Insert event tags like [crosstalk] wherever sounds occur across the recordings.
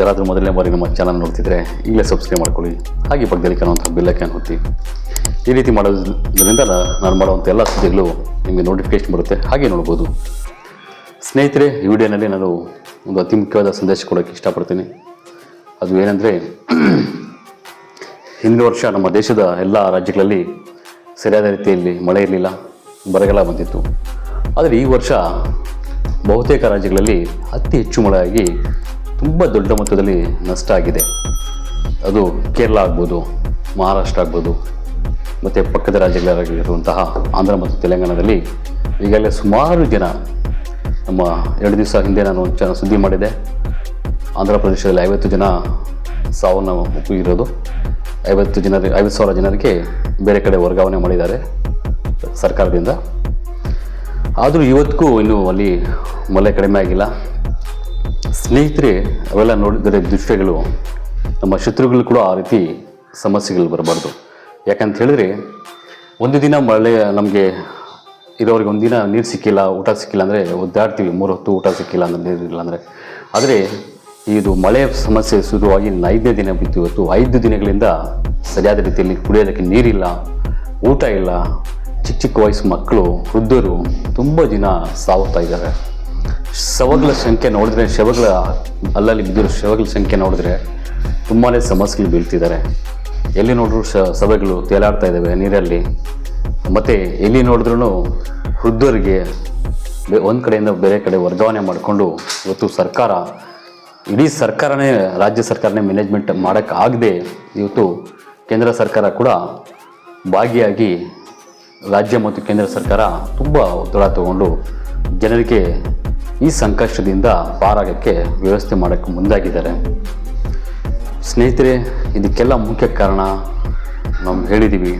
ಯಾರಾದರೂ ಮೊದಲನೇ ಬಾರಿ ನಮ್ಮ ಚಾನಲ್ ನೋಡ್ತಿದ್ರೆ ಈಗಲೇ ಸಬ್ಸ್ಕ್ರೈಬ್ ಮಾಡ್ಕೊಳ್ಳಿ. ಹಾಗೆ ಪಕ್ಕದಲ್ಲಿ ಕಾಣುವಂಥ ಬೆಲ್ಲಕ್ಕೆ ಹೊತ್ತಿ ಈ ರೀತಿ ಮಾಡೋದ್ರಿಂದ ನಾನು ಮಾಡುವಂಥ ಎಲ್ಲ ಸುದ್ದಿಗಳು ನಿಮಗೆ ನೋಟಿಫಿಕೇಶನ್ ಬರುತ್ತೆ. ಹಾಗೆ ನೋಡ್ಬೋದು. ಸ್ನೇಹಿತರೆ, ಈ ವಿಡಿಯೋನಲ್ಲಿ ನಾನು ಒಂದು ಅತಿ ಮುಖ್ಯವಾದ ಸಂದೇಶ ಕೊಡೋಕ್ಕೆ ಇಷ್ಟಪಡ್ತೀನಿ. ಅದು ಏನಂದರೆ, [clears throat] ಹಿಂದಿನ ವರ್ಷ ನಮ್ಮ ದೇಶದ ಎಲ್ಲ ರಾಜ್ಯಗಳಲ್ಲಿ ಸರಿಯಾದ ರೀತಿಯಲ್ಲಿ ಮಳೆ ಇರಲಿಲ್ಲ, ಬರಗಾಲ ಬಂದಿತ್ತು. ಆದರೆ ಈ ವರ್ಷ ಬಹುತೇಕ ರಾಜ್ಯಗಳಲ್ಲಿ ಅತಿ ಹೆಚ್ಚು ಮಳೆಯಾಗಿ ತುಂಬ ದೊಡ್ಡ ಮಟ್ಟದಲ್ಲಿ ನಷ್ಟ ಆಗಿದೆ. ಅದು ಕೇರಳ ಆಗ್ಬೋದು, ಮಹಾರಾಷ್ಟ್ರ ಆಗ್ಬೋದು, ಮತ್ತು ಪಕ್ಕದ ರಾಜ್ಯಗಳಾಗಿರುವಂತಹ ಆಂಧ್ರ ಮತ್ತು ತೆಲಂಗಾಣದಲ್ಲಿ ಈಗಾಗಲೇ ಸುಮಾರು ಜನ ನಮ್ಮ ಎರಡು ದಿವಸ ಹಿಂದೆ ನಾನು ಒಂದು ಸುದ್ದಿ ಮಾಡಿದೆ. ಆಂಧ್ರ ಪ್ರದೇಶದಲ್ಲಿ ಐವತ್ತು ಜನ ಸಾವನ್ನು ಒಪ್ಪಿಗಿರೋದು ಐವತ್ತು ಜನರಿಗೆ ಐವತ್ತು ಸಾವಿರ ಜನರಿಗೆ ಬೇರೆ ಕಡೆ ವರ್ಗಾವಣೆ ಮಾಡಿದ್ದಾರೆ ಸರ್ಕಾರದಿಂದ. ಆದರೂ ಇವತ್ತಿಗೂ ಇನ್ನೂ ಅಲ್ಲಿ ಮಳೆ ಕಡಿಮೆ ಆಗಿಲ್ಲ. ಸ್ನೇಹಿತರೆ, ಅವೆಲ್ಲ ನೋಡಿದರೆ ದೃಶ್ಯಗಳು ನಮ್ಮ ಶತ್ರುಗಳು ಕೂಡ ಆ ರೀತಿ ಸಮಸ್ಯೆಗಳು ಬರಬಾರ್ದು. ಯಾಕಂತ ಹೇಳಿದ್ರೆ, ಒಂದು ದಿನ ಮಳೆ ನಮಗೆ ಇರೋರಿಗೆ ದಿನ ನೀರು ಸಿಕ್ಕಿಲ್ಲ, ಊಟ ಸಿಕ್ಕಿಲ್ಲ ಅಂದರೆ ಒದ್ದಾಡ್ತೀವಿ ಮೂರು ಹೊತ್ತು ಊಟ ಸಿಕ್ಕಿಲ್ಲ ಅಂದರೆ ನೀರಿಲ್ಲ ಅಂದರೆ. ಆದರೆ ಇದು ಮಳೆ ಸಮಸ್ಯೆ ಶುರುವಾಗಿ ಐದನೇ ದಿನ ಬಿತ್ತು ಇವತ್ತು ಐದು ದಿನಗಳಿಂದ ಸರಿಯಾದ ರೀತಿಯಲ್ಲಿ ಕುಡಿಯೋದಕ್ಕೆ ನೀರಿಲ್ಲ, ಊಟ ಇಲ್ಲ. ಚಿಕ್ಕ ಚಿಕ್ಕ ವಯಸ್ಸು ಮಕ್ಕಳು, ವೃದ್ಧರು ತುಂಬ ದಿನ ಸಾವುತ್ತಾ ಇದ್ದಾರೆ. ಶವಗಳ ಸಂಖ್ಯೆ ನೋಡಿದ್ರೆ, ಶವಗಳ ಅಲ್ಲಲ್ಲಿ ಬಿದ್ದಿರೋ ಶವಗಳ ಸಂಖ್ಯೆ ನೋಡಿದ್ರೆ ತುಂಬಾ ಸಮಸ್ಯೆಗಳು ಬೀಳ್ತಿದ್ದಾರೆ ಎಲ್ಲಿ ನೋಡಿದ್ರು ಶ, ಸಭೆಗಳು ತೇಲಾಡ್ತಾ ಇದ್ದಾವೆ ನೀರಲ್ಲಿ. ಮತ್ತು ಎಲ್ಲಿ ನೋಡಿದ್ರೂ ವೃದ್ಧರಿಗೆ ಒಂದು ಕಡೆಯಿಂದ ಬೇರೆ ಕಡೆ ವರ್ಗಾವಣೆ ಮಾಡಿಕೊಂಡು ಇವತ್ತು ಸರ್ಕಾರ, ಇಡೀ ಸರ್ಕಾರನೇ, ರಾಜ್ಯ ಸರ್ಕಾರನೇ ಮ್ಯಾನೇಜ್ಮೆಂಟ್ ಮಾಡೋಕ್ಕಾಗದೆ ಇವತ್ತು ಕೇಂದ್ರ ಸರ್ಕಾರ ಕೂಡ ಭಾಗಿಯಾಗಿ ರಾಜ್ಯ ಮತ್ತು ಕೇಂದ್ರ ಸರ್ಕಾರ ತುಂಬ ಒತ್ತಡ ತಗೊಂಡು ಜನರಿಗೆ ಈ ಸಂಕಷ್ಟದಿಂದ ಪಾರಾಗಕ್ಕೆ ವ್ಯವಸ್ಥೆ ಮಾಡೋಕ್ಕೆ ಮುಂದಾಗಿದ್ದಾರೆ. ಸ್ನೇಹಿತರೆ, ಇದಕ್ಕೆಲ್ಲ ಮುಖ್ಯ ಕಾರಣ ನಾವು ಹೇಳಿದ್ದೀವಿ,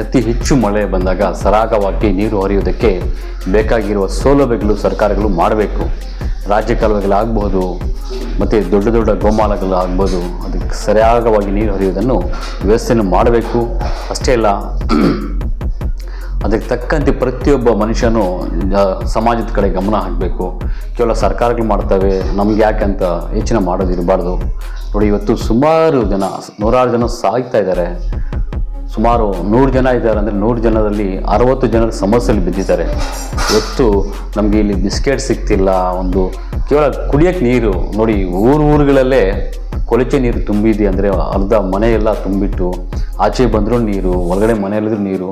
ಅತಿ ಹೆಚ್ಚು ಮಳೆ ಬಂದಾಗ ಸರಾಗವಾಗಿ ನೀರು ಹರಿಯುವುದಕ್ಕೆ ಬೇಕಾಗಿರುವ ಸೌಲಭ್ಯಗಳು ಸರ್ಕಾರಗಳು ಮಾಡಬೇಕು. ರಾಜ್ಯ ಕಾಲುವೆಗಳಾಗ್ಬೋದು ಮತ್ತು ದೊಡ್ಡ ದೊಡ್ಡ ಗೋಮಾಲಗಳು ಆಗ್ಬೋದು ಅದಕ್ಕೆ ಸರಿಯಾಗವಾಗಿ ನೀರು ಹರಿಯುವುದನ್ನು ವ್ಯವಸ್ಥೆಯನ್ನು ಮಾಡಬೇಕು. ಅಷ್ಟೇ ಅಲ್ಲ ಅದಕ್ಕೆ ತಕ್ಕಂತೆ ಪ್ರತಿಯೊಬ್ಬ ಮನುಷ್ಯನೂ ಸಮಾಜದ ಕಡೆ ಗಮನ ಹಾಕಬೇಕು. ಕೇವಲ ಸರ್ಕಾರಗಳು ಮಾಡ್ತವೆ, ನಮ್ಗೆ ಯಾಕೆ ಅಂತ ಹೆಚ್ಚಿನ ಮಾಡೋದಿರಬಾರ್ದು ನೋಡಿ, ಇವತ್ತು ಸುಮಾರು ಜನ, ನೂರಾರು ಜನ ಸಾಯ್ತಾ ಇದ್ದಾರೆ. ಸುಮಾರು ನೂರು ಜನ ಇದ್ದಾರೆ ಅಂದರೆ ನೂರು ಜನರಲ್ಲಿ ಅರವತ್ತು ಜನರ ಸಮಸ್ಯೆಯಲ್ಲಿ ಬಿದ್ದಿದ್ದಾರೆ. ಇವತ್ತು ನಮಗೆ ಇಲ್ಲಿ ಬಿಸ್ಕೆಟ್ ಸಿಗ್ತಿಲ್ಲ, ಒಂದು ಕೇವಲ ಕುಡಿಯೋಕ್ಕೆ ನೀರು. ನೋಡಿ, ಊರು ಊರುಗಳಲ್ಲೇ ಕೊಳಚೆ ನೀರು ತುಂಬಿದೆ ಅಂದರೆ ಅರ್ಧ ಮನೆಯೆಲ್ಲ ತುಂಬಿಟ್ಟು, ಆಚೆ ಬಂದರೂ ನೀರು ಒಳಗಡೆ ಮನೆಯಲ್ಲಿದ್ರೂ ನೀರು.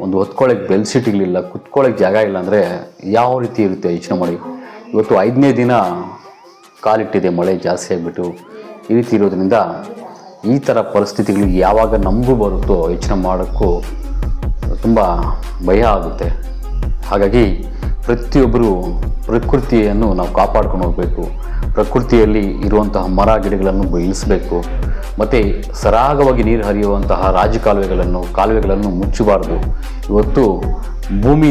ಒಂದು ಹೊತ್ಕೊಳ್ಳೋಕೆ ಬೆಲ್ಸಿಟ್ಗಳಿಲ್ಲ ಕುತ್ಕೊಳ್ಳೋಕ್ಕೆ ಜಾಗ ಇಲ್ಲ ಅಂದರೆ ಯಾವ ರೀತಿ ಇರುತ್ತೆ ಯೋಚನೆ ಮಾಡಿ? ಇವತ್ತು ಐದನೇ ದಿನ ಕಾಲಿಟ್ಟಿದೆ ಮಳೆ, ಜಾಸ್ತಿ ಆಗಿಬಿಟ್ಟು. ಈ ರೀತಿ ಇರೋದ್ರಿಂದ ಈ ಥರ ಪರಿಸ್ಥಿತಿಗಳು ಯಾವಾಗ ನಮಗೂ ಬರುತ್ತೋ ಯೋಚನೆ ಮಾಡೋಕ್ಕೂ ತುಂಬ ಭಯ ಆಗುತ್ತೆ. ಹಾಗಾಗಿ ಪ್ರತಿಯೊಬ್ಬರು ಪ್ರಕೃತಿಯನ್ನು ನಾವು ಕಾಪಾಡ್ಕೊಂಡು ಹೋಗಬೇಕು. ಪ್ರಕೃತಿಯಲ್ಲಿ ಇರುವಂತಹ ಮರ ಗಿಡಗಳನ್ನು ಇಳಿಸಬೇಕು ಮತ್ತು ಸರಾಗವಾಗಿ ನೀರು ಹರಿಯುವಂತಹ ರಾಜಕಾಲುವೆಗಳನ್ನು, ಕಾಲುವೆಗಳನ್ನು ಮುಚ್ಚಬಾರ್ದು. ಇವತ್ತು ಭೂಮಿ,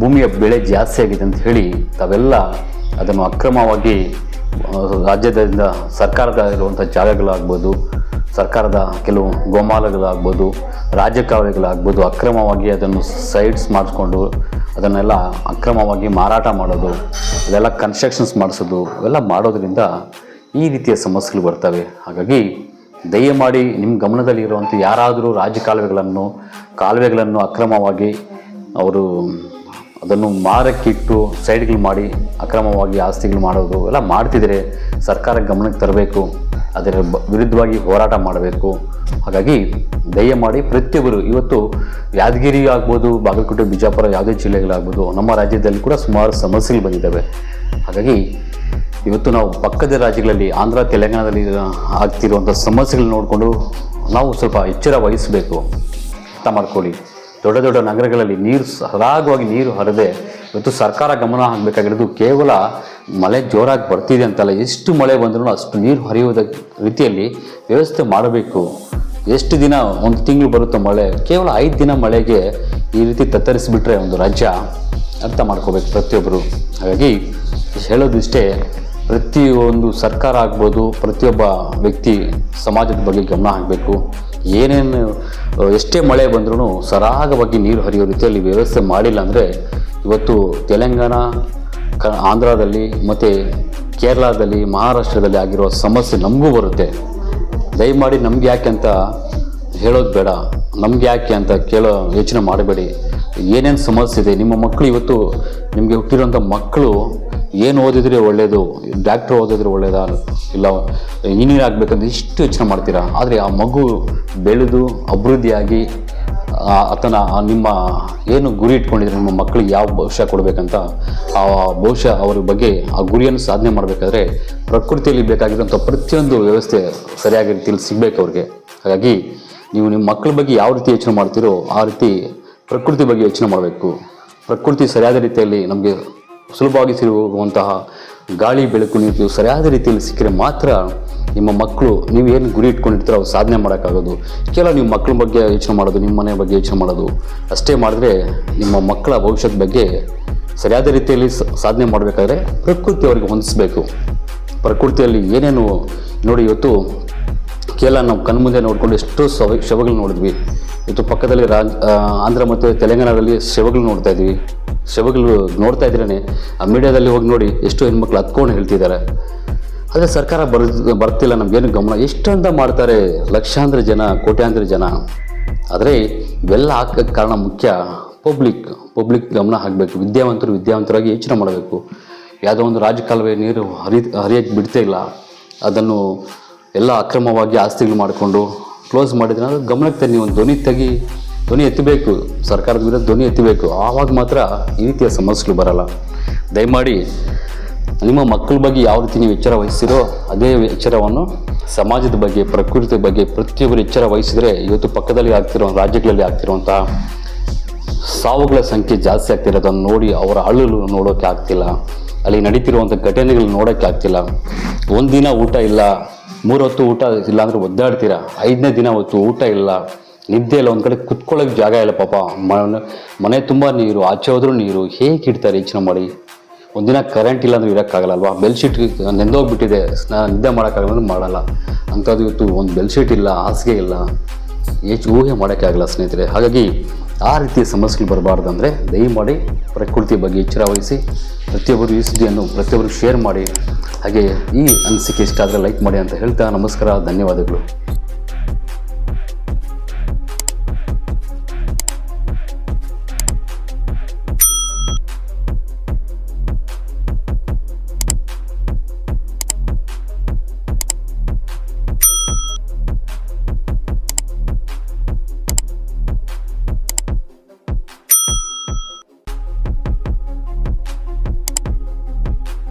ಭೂಮಿಯ ಬೆಳೆ ಜಾಸ್ತಿ ಆಗಿದೆ ಅಂತ ಹೇಳಿ ತಾವೆಲ್ಲ ಅದನ್ನು ಅಕ್ರಮವಾಗಿ ರಾಜ್ಯದಿಂದ ಸರ್ಕಾರದ ಇರುವಂಥ ಜಾಗಗಳಾಗ್ಬೋದು, ಸರ್ಕಾರದ ಕೆಲವು ಗೋಮಾಲಗಳಾಗ್ಬೋದು ರಾಜ್ಯ ಕಾಲುವೆಗಳಾಗ್ಬೋದು ಅಕ್ರಮವಾಗಿ ಅದನ್ನು ಸೈಡ್ಸ್ ಮಾಡಿಸ್ಕೊಂಡು ಅದನ್ನೆಲ್ಲ ಅಕ್ರಮವಾಗಿ ಮಾರಾಟ ಮಾಡೋದು ಅದೆಲ್ಲ ಕನ್ಸ್ಟ್ರಕ್ಷನ್ಸ್ ಮಾಡಿಸೋದು ಅವೆಲ್ಲ ಮಾಡೋದ್ರಿಂದ ಈ ರೀತಿಯ ಸಮಸ್ಯೆಗಳು ಬರ್ತವೆ. ಹಾಗಾಗಿ ದಯಮಾಡಿ ನಿಮ್ಮ ಗಮನದಲ್ಲಿ ಇರುವಂಥ ಯಾರಾದರೂ ರಾಜ್ಯ ಕಾಲುವೆಗಳನ್ನು ಕಾಲುವೆಗಳನ್ನು ಅಕ್ರಮವಾಗಿ ಅವರು ಅದನ್ನು ಮಾರಕ್ಕಿಟ್ಟು ಸೈಡ್ಗಳು ಮಾಡಿ ಅಕ್ರಮವಾಗಿ ಆಸ್ತಿಗಳು ಮಾಡೋದು ಎಲ್ಲ ಮಾಡ್ತಿದ್ರೆ ಸರ್ಕಾರ ಗಮನಕ್ಕೆ ತರಬೇಕು. ಅದರ ವಿರುದ್ಧವಾಗಿ ಹೋರಾಟ ಮಾಡಬೇಕು. ಹಾಗಾಗಿ ದಯಮಾಡಿ ಪ್ರತಿಯೊಬ್ಬರು ಇವತ್ತು ಯಾದಗಿರಿ ಆಗ್ಬೋದು ಬಾಗಲಕೋಟೆ, ಬಿಜಾಪುರ ಯಾವುದೇ ಜಿಲ್ಲೆಗಳಾಗ್ಬೋದು, ನಮ್ಮ ರಾಜ್ಯದಲ್ಲಿ ಕೂಡ ಸುಮಾರು ಸಮಸ್ಯೆಗಳು ಬಂದಿದ್ದಾವೆ. ಹಾಗಾಗಿ ಇವತ್ತು ನಾವು ಪಕ್ಕದ ರಾಜ್ಯಗಳಲ್ಲಿ ಆಂಧ್ರ, ತೆಲಂಗಾಣದಲ್ಲಿ ಆಗ್ತಿರುವಂಥ ಸಮಸ್ಯೆಗಳನ್ನ ನೋಡಿಕೊಂಡು ನಾವು ಸ್ವಲ್ಪ ಎಚ್ಚರ ವಹಿಸಬೇಕು ಅರ್ಥ ಮಾಡ್ಕೊಳ್ಳಿ. ದೊಡ್ಡ ದೊಡ್ಡ ನಗರಗಳಲ್ಲಿ ನೀರು ಸರಾಗವಾಗಿ ನೀರು ಹರಿದೆ ಇವತ್ತು ಸರ್ಕಾರ ಗಮನ ಹಾಕಬೇಕಾಗಿರೋದು ಕೇವಲ ಮಳೆ ಜೋರಾಗಿ ಬರ್ತಿದೆ ಅಂತಲ್ಲ, ಎಷ್ಟು ಮಳೆ ಬಂದರೂ ಅಷ್ಟು ನೀರು ಹರಿಯುವುದ ರೀತಿಯಲ್ಲಿ ವ್ಯವಸ್ಥೆ ಮಾಡಬೇಕು. ಎಷ್ಟು ದಿನ ಒಂದು ತಿಂಗಳು ಬರುತ್ತೋ ಮಳೆ, ಕೇವಲ ಐದು ದಿನ ಮಳೆಗೆ ಈ ರೀತಿ ತತ್ತರಿಸಿಬಿಟ್ರೆ ಒಂದು ರಾಜ್ಯ ಅರ್ಥ ಮಾಡ್ಕೋಬೇಕು ಪ್ರತಿಯೊಬ್ಬರು. ಹಾಗಾಗಿ ಹೇಳೋದಿಷ್ಟೇ ಪ್ರತಿಯೊಂದು ಸರ್ಕಾರ ಆಗ್ಬೋದು, ಪ್ರತಿಯೊಬ್ಬ ವ್ಯಕ್ತಿ ಸಮಾಜದ ಬಗ್ಗೆ ಗಮನ ಹಾಕಬೇಕು. ಏನೇನು ಎಷ್ಟೇ ಮಳೆ ಬಂದ್ರೂ ಸರಾಗವಾಗಿ ನೀರು ಹರಿಯೋ ರೀತಿಯಲ್ಲಿ ವ್ಯವಸ್ಥೆ ಮಾಡಿಲ್ಲ ಅಂದರೆ ಇವತ್ತು ತೆಲಂಗಾಣ, ಕ, ಆಂಧ್ರದಲ್ಲಿ ಮತ್ತು ಕೇರಳದಲ್ಲಿ, ಮಹಾರಾಷ್ಟ್ರದಲ್ಲಿ ಆಗಿರೋ ಸಮಸ್ಯೆ ನಮಗೂ ಬರುತ್ತೆ. ದಯಮಾಡಿ ನಮ್ಗೆ ಯಾಕೆ ಅಂತ ಹೇಳೋದು ಬೇಡ. ನಮ್ಗೆ ಯಾಕೆ ಅಂತ ಕೇಳೋ ಯೋಚನೆ ಮಾಡಬೇಡಿ. ಏನೇನು ಸಮಸ್ಯೆ ಇದೆ, ನಿಮ್ಮ ಮಕ್ಕಳು ಇವತ್ತು ನಿಮಗೆ ಹುಟ್ಟಿರೋಂಥ ಮಕ್ಕಳು ಏನು ಓದಿದ್ರೆ ಒಳ್ಳೆಯದು ಡಾಕ್ಟ್ರ್ ಓದಿದ್ರೆ ಒಳ್ಳೆಯದಾ ಇಲ್ಲ ಇಂಜಿನಿಯರ್ ಆಗಬೇಕಂತ ಇಷ್ಟು ಯೋಚನೆ ಮಾಡ್ತೀರಾ? ಆದರೆ ಆ ಮಗು ಬೆಳೆದು ಅಭಿವೃದ್ಧಿಯಾಗಿ ಆತನ ನಿಮ್ಮ ಏನು ಗುರಿ ಇಟ್ಕೊಂಡಿದ್ರೆ ನಿಮ್ಮ ಮಕ್ಕಳಿಗೆ ಯಾವ ಭವಿಷ್ಯ ಕೊಡಬೇಕಂತ, ಆ ಭವಿಷ್ಯ ಅವ್ರ ಬಗ್ಗೆ, ಆ ಗುರಿಯನ್ನು ಸಾಧನೆ ಮಾಡಬೇಕಾದ್ರೆ ಪ್ರಕೃತಿಯಲ್ಲಿ ಬೇಕಾಗಿರುವಂಥ ಪ್ರತಿಯೊಂದು ವ್ಯವಸ್ಥೆ ಸರಿಯಾಗಿ ರೀತಿಯಲ್ಲಿ ಸಿಗಬೇಕು ಅವ್ರಿಗೆ. ಹಾಗಾಗಿ ನೀವು ನಿಮ್ಮ ಮಕ್ಕಳ ಬಗ್ಗೆ ಯಾವ ರೀತಿ ಯೋಚನೆ ಮಾಡ್ತೀರೋ ಆ ರೀತಿ ಪ್ರಕೃತಿ ಬಗ್ಗೆ ಯೋಚನೆ ಮಾಡಬೇಕು. ಪ್ರಕೃತಿ ಸರಿಯಾದ ರೀತಿಯಲ್ಲಿ ನಮಗೆ ಸುಲಭವಾಗಿ ಸಿಗುವಂತಹ ಗಾಳಿ ಬೆಳಕು ನೀವು ಸರಿಯಾದ ರೀತಿಯಲ್ಲಿ ಸಿಕ್ಕರೆ ಮಾತ್ರ ನಿಮ್ಮ ಮಕ್ಕಳು, ನೀವು ಏನು ಗುರಿ ಇಟ್ಕೊಂಡಿರ್ತೀರೋ ಅವ್ರು ಸಾಧನೆ ಮಾಡೋಕ್ಕಾಗೋದು. ಕೇವಲ ನಿಮ್ಮ ಮಕ್ಕಳ ಬಗ್ಗೆ ಯೋಚನೆ ಮಾಡೋದು, ನಿಮ್ಮ ಮನೆ ಬಗ್ಗೆ ಯೋಚನೆ ಮಾಡೋದು, ಅಷ್ಟೇ ಮಾಡಿದ್ರೆ ನಿಮ್ಮ ಮಕ್ಕಳ ಭವಿಷ್ಯದ ಬಗ್ಗೆ ಸರಿಯಾದ ರೀತಿಯಲ್ಲಿ ಸಾಧನೆ ಮಾಡಬೇಕಾದ್ರೆ ಪ್ರಕೃತಿ ಅವರಿಗೆ ಹೊಂದಿಸಬೇಕು. ಪ್ರಕೃತಿಯಲ್ಲಿ ಏನೇನು ನೋಡಿ ಇವತ್ತು ಕೇವಲ ನಾವು ಕಣ್ಮುಂದೆ ನೋಡಿಕೊಂಡು ಎಷ್ಟೋ ಶವ ಶವಗಳು ನೋಡಿದ್ವಿ. ಇವತ್ತು ಪಕ್ಕದಲ್ಲಿ ರಾಜ್ ಆಂಧ್ರ ಮತ್ತು ತೆಲಂಗಾಣದಲ್ಲಿ ಶವಗಳು ನೋಡ್ತಾ ಇದ್ವಿ. ಶವಗಳು ನೋಡ್ತಾ ಇದ್ರೇ ಆ ಮೀಡಿಯಾದಲ್ಲಿ ಹೋಗಿ ನೋಡಿ ಎಷ್ಟು ಹೆಣ್ಮಕ್ಳು ಹತ್ಕೊಂಡು ಹೇಳ್ತಿದ್ದಾರೆ. ಆದರೆ ಸರ್ಕಾರ ಬರ್, ಬರ್ತಿಲ್ಲ, ನಮಗೇನು ಗಮನ. ಎಷ್ಟಂತ ಮಾಡ್ತಾರೆ ಲಕ್ಷಾಂತರ ಜನ, ಕೋಟ್ಯಾಂತರ ಜನ. ಆದರೆ ಇವೆಲ್ಲ ಹಾಕೋಕ್ಕೆ ಕಾರಣ ಮುಖ್ಯ. ಪಬ್ಲಿಕ್ ಪಬ್ಲಿಕ್ ಗಮನ ಹಾಕಬೇಕು. ವಿದ್ಯಾವಂತರು ವಿದ್ಯಾವಂತರಾಗಿ ಯೋಚನೆ ಮಾಡಬೇಕು. ಯಾವುದೋ ಒಂದು ರಾಜಕಾಲುವೆ ನೀರು ಹರಿ ಹರಿಯೋಕ್ಕೆ ಬಿಡ್ತಾ ಇಲ್ಲ. ಅದನ್ನು ಎಲ್ಲ ಅಕ್ರಮವಾಗಿ ಆಸ್ತಿಗಳು ಮಾಡಿಕೊಂಡು, ಕ್ಲೋಸ್ ಮಾಡಿದ್ರೆ ಗಮನಕ್ಕೆ ತನ್ನಿ, ಒಂದು ಧ್ವನಿ ತೆಗಿ ಧ್ವನಿ ಎತ್ತಬೇಕು, ಸರ್ಕಾರದ ವಿರುದ್ಧ ಧ್ವನಿ ಎತ್ತಬೇಕು. ಆವಾಗ ಮಾತ್ರ ಈ ರೀತಿಯ ಸಮಸ್ಯೆಗಳು ಬರಲ್ಲ. ದಯಮಾಡಿ ನಿಮ್ಮ ಮಕ್ಕಳ ಬಗ್ಗೆ ಯಾವ ರೀತಿ ನೀವು ಎಚ್ಚರ ವಹಿಸ್ತೀರೋ ಅದೇ ಎಚ್ಚರವನ್ನು ಸಮಾಜದ ಬಗ್ಗೆ, ಪ್ರಕೃತಿ ಬಗ್ಗೆ ಪ್ರತಿಯೊಬ್ಬರು ಎಚ್ಚರ ವಹಿಸಿದರೆ ಇವತ್ತು ಪಕ್ಕದಲ್ಲಿ ಆಗ್ತಿರೋ, ರಾಜ್ಯಗಳಲ್ಲಿ ಆಗ್ತಿರುವಂತಹ ಸಾವುಗಳ ಸಂಖ್ಯೆ ಜಾಸ್ತಿ ಆಗ್ತಿರೋದನ್ನು ನೋಡಿ ಅವರ ಅಳಲು ನೋಡೋಕೆ ಆಗ್ತಿಲ್ಲ. ಅಲ್ಲಿ ನಡೀತಿರುವಂಥ ಘಟನೆಗಳು ನೋಡೋಕ್ಕೆ ಆಗ್ತಿಲ್ಲ. ಒಂದಿನ ಊಟ ಇಲ್ಲ ಮೂರು ಹೊತ್ತು ಊಟ ಇಲ್ಲ ಅಂದರೆ ಒದ್ದಾಡ್ತೀರಾ? ಐದನೇ ದಿನ ಹೊತ್ತು ಊಟ ಇಲ್ಲ. ನಿದ್ದೆ ಇಲ್ಲ, ಒಂದು ಕಡೆ ಕುತ್ಕೊಳ್ಳೋಕೆ ಜಾಗ ಇಲ್ಲ ಪಾಪ. ಮನೆ ತುಂಬ ನೀರು, ಆಚೆ ಹೋದರೂ ನೀರು. ಹೇಗೆ ಇಡ್ತಾರೆ ಯೋಚನೆ ಮಾಡಿ? ಒಂದಿನ ಕರೆಂಟ್ ಇಲ್ಲ ಅಂದ್ರೆ ಇರೋಕ್ಕಾಗಲ್ಲ ಅಲ್ವಾ ಬೆಲ್ಶೀಟ್ ನೆಂದೋಗ್ಬಿಟ್ಟಿದೆ. ಸ್ನಾನ ನಿದ್ದೆ ಮಾಡೋಕ್ಕಾಗಲ್ಲ ಅಂದ್ರೆ ಮಾಡಲ್ಲ. ಅಂಥದ್ದು ಇವತ್ತು ಒಂದು ಬೆಲ್ಶೀಟ್ ಇಲ್ಲ, ಹಾಸಿಗೆ ಇಲ್ಲ. ಹೆಚ್ಚು ಊಹೆ ಮಾಡೋಕ್ಕಾಗಲ್ಲ ಸ್ನೇಹಿತರೆ. ಹಾಗಾಗಿ ಆ ರೀತಿಯ ಸಮಸ್ಯೆಗಳು ಬರಬಾರ್ದು ಅಂದರೆ ದಯಮಾಡಿ ಪ್ರಕೃತಿ ಬಗ್ಗೆ ಎಚ್ಚರ ವಹಿಸಿ, ಪ್ರತಿಯೊಬ್ಬರು ಈ ಸುದ್ದಿಯನ್ನು ಪ್ರತಿಯೊಬ್ಬರು ಶೇರ್ ಮಾಡಿ. ಹಾಗೆ ಈ ಅನಿಸಿಕೆ ಇಷ್ಟ ಆದರೆ ಲೈಕ್ ಮಾಡಿ ಅಂತ ಹೇಳ್ತಾ ನಮಸ್ಕಾರ, ಧನ್ಯವಾದಗಳು.